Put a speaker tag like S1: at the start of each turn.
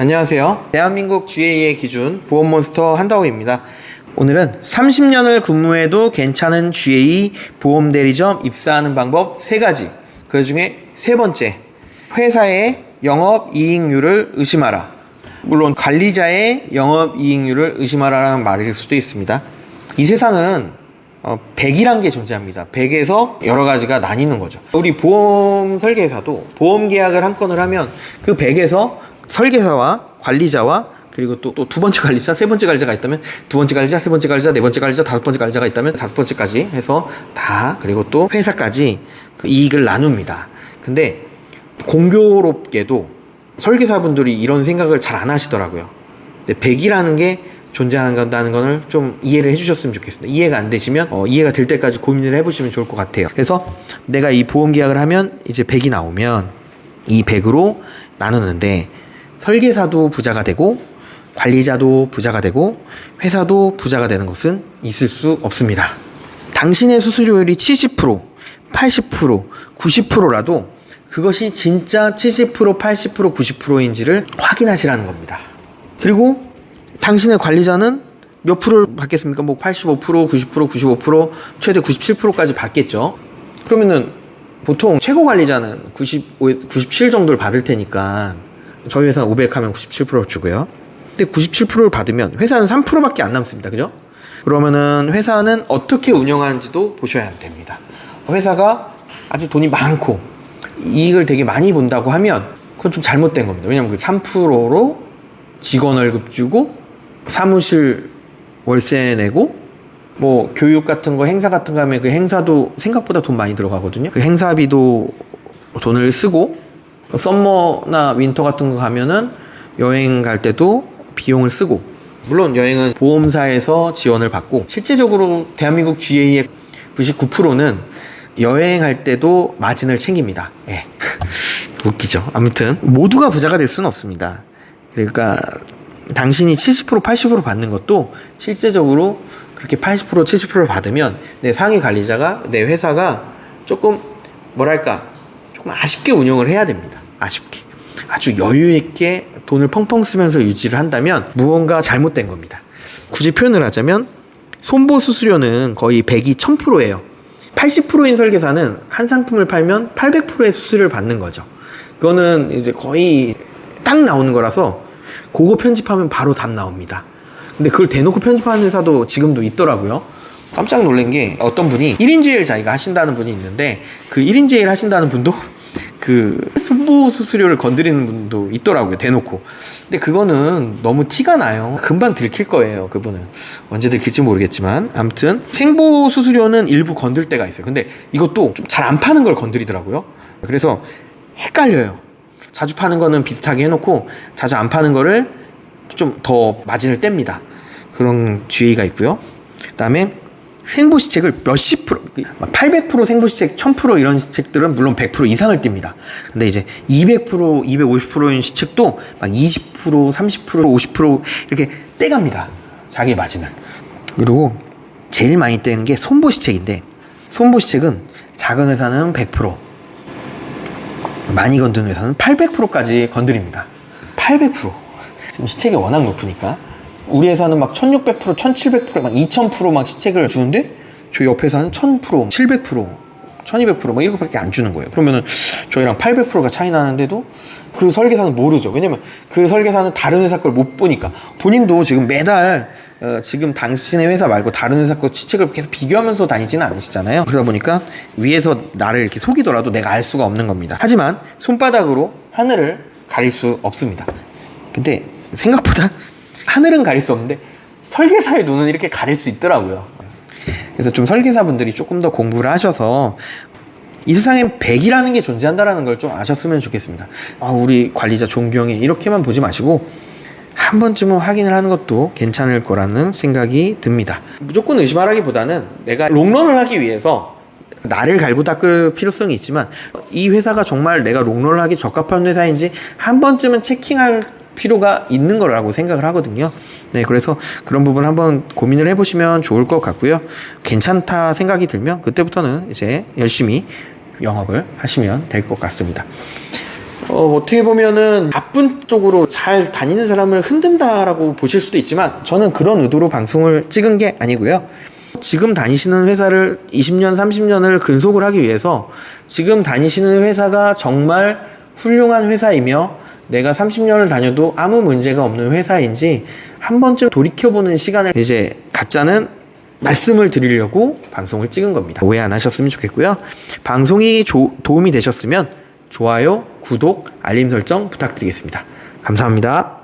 S1: 안녕하세요. 대한민국 GA의 기준 보험몬스터 한다호입니다. 오늘은 30년을 근무해도 괜찮은 GA 보험 대리점 입사하는 방법 3가지. 그 중에 세 번째, 회사의 영업 이익률을 의심하라. 물론 관리자의 영업 이익률을 의심하라는 말일 수도 있습니다. 이 세상은 어, 100이란 게 존재합니다. 100에서 여러 가지가 나뉘는 거죠. 우리 보험 설계사도 보험 계약을 한 건을 하면 그 100에서 설계사와 관리자와 그리고 또 두 번째 관리자, 세 번째 관리자가 있다면 두 번째 관리자, 세 번째 관리자, 네 번째 관리자, 다섯 번째 관리자가 있다면 다섯 번째까지 해서 다 그리고 또 회사까지 그 이익을 나눕니다. 근데 공교롭게도 설계사분들이 이런 생각을 잘 안 하시더라고요. 근데 100이라는 게 존재한다는 것을 좀 이해를 해주셨으면 좋겠습니다. 이해가 안 되시면 어, 이해가 될 때까지 고민을 해보시면 좋을 것 같아요. 그래서 내가 이 보험 계약을 하면 이제 100이 나오면 이 100으로 나누는데 설계사도 부자가 되고 관리자도 부자가 되고 회사도 부자가 되는 것은 있을 수 없습니다. 당신의 수수료율이 70%, 80%, 90%라도 그것이 진짜 70%, 80%, 90%인지를 확인하시라는 겁니다. 그리고 당신의 관리자는 몇 프로를 받겠습니까? 뭐 85%, 90%, 95%, 최대 97%까지 받겠죠. 그러면은 보통 최고 관리자는 95, 97 정도를 받을 테니까 저희 회사는 500 하면 97% 주고요. 근데 97%를 받으면 회사는 3%밖에 안 남습니다. 그죠? 그러면은 회사는 어떻게 운영하는지도 보셔야 됩니다. 회사가 아주 돈이 많고 이익을 되게 많이 본다고 하면 그건 좀 잘못된 겁니다. 왜냐면 그 3%로 직원 월급 주고 사무실 월세 내고 뭐 교육 같은 거 행사 같은 거 하면 그 행사도 생각보다 돈 많이 들어가거든요. 그 행사비도 돈을 쓰고 썸머나 윈터 같은 거 가면은 여행 갈 때도 비용을 쓰고 물론 여행은 보험사에서 지원을 받고 실제적으로 대한민국 GA의 99%는 여행할 때도 마진을 챙깁니다. 예. 웃기죠. 아무튼 모두가 부자가 될 수는 없습니다. 그러니까 당신이 70% 80% 받는 것도 실제적으로 그렇게 80% 70%를 받으면 내 상위 관리자가 내 회사가 조금 뭐랄까 조금 아쉽게 운영을 해야 됩니다. 아쉽게 아주 여유 있게 돈을 펑펑 쓰면서 유지를 한다면 무언가 잘못된 겁니다. 굳이 표현을 하자면 손보 수수료는 거의 100이 1000%예요. 80%인 설계사는 한 상품을 팔면 800%의 수수료를 받는 거죠. 그거는 이제 거의 딱 나오는 거라서 그거 편집하면 바로 답 나옵니다. 근데 그걸 대놓고 편집하는 회사도 지금도 있더라고요. 깜짝 놀란 게 어떤 분이 1인 제일 자기가 하신다는 분이 있는데 그 1인 제일 하신다는 분도 그 손보 수수료를 건드리는 분도 있더라고요 대놓고. 근데 그거는 너무 티가 나요. 금방 들킬 거예요 그분은. 언제 들킬지 모르겠지만. 아무튼 생보 수수료는 일부 건들 때가 있어요. 근데 이것도 좀 잘 안 파는 걸 건드리더라고요. 그래서 헷갈려요. 자주 파는 거는 비슷하게 해놓고 자주 안 파는 거를 좀 더 마진을 뗍니다. 그런 주의가 있고요. 그 다음에 생보시책을 몇십 프로, 800% 생보시책, 1000% 이런 시책들은 물론 100% 이상을 띱니다. 근데 이제 200%, 250%인 시책도 막 20%, 30%, 50% 이렇게 떼갑니다. 자기 마진을. 그리고 제일 많이 떼는 게 손보시책인데, 손보시책은 작은 회사는 100%, 많이 건드는 회사는 800%까지 건드립니다. 800%. 지금 시책이 워낙 높으니까. 우리 회사는 막 1600%, 1700%, 막 2000%막 시책을 주는데 저희 옆 회사는 1000%, 700%, 1200%막 이렇게밖에 안 주는 거예요. 그러면은 저희랑 800%가 차이 나는데도 그 설계사는 모르죠. 왜냐면 그 설계사는 다른 회사 걸 못 보니까 본인도 지금 매달 어, 지금 당신의 회사 말고 다른 회사 거 시책을 계속 비교하면서 다니지는 않으시잖아요. 그러다 보니까 위에서 나를 이렇게 속이더라도 내가 알 수가 없는 겁니다. 하지만 손바닥으로 하늘을 가릴 수 없습니다. 근데 생각보다 하늘은 가릴 수 없는데 설계사의 눈은 이렇게 가릴 수 있더라고요. 그래서 좀 설계사분들이 조금 더 공부를 하셔서 이 세상엔 100이라는 게 존재한다라는 걸 좀 아셨으면 좋겠습니다. 아, 우리 관리자 존경해. 이렇게만 보지 마시고 한 번쯤은 확인을 하는 것도 괜찮을 거라는 생각이 듭니다. 무조건 의심하라기보다는 내가 롱런을 하기 위해서 나를 갈고 닦을 필요성이 있지만 이 회사가 정말 내가 롱런을 하기 적합한 회사인지 한 번쯤은 체킹할 필요가 있는 거라고 생각을 하거든요. 네, 그래서 그런 부분 한번 고민을 해보시면 좋을 것 같고요. 괜찮다 생각이 들면 그때부터는 이제 열심히 영업을 하시면 될 것 같습니다. 어, 어떻게 보면은 나쁜 쪽으로 잘 다니는 사람을 흔든다라고 보실 수도 있지만 저는 그런 의도로 방송을 찍은 게 아니고요. 지금 다니시는 회사를 20년, 30년을 근속을 하기 위해서 지금 다니시는 회사가 정말 훌륭한 회사이며 내가 30년을 다녀도 아무 문제가 없는 회사인지 한 번쯤 돌이켜보는 시간을 이제 갖자는 말씀을 드리려고 방송을 찍은 겁니다. 오해 안 하셨으면 좋겠고요. 방송이 조- 도움이 되셨으면 좋아요, 구독, 알림 설정 부탁드리겠습니다. 감사합니다.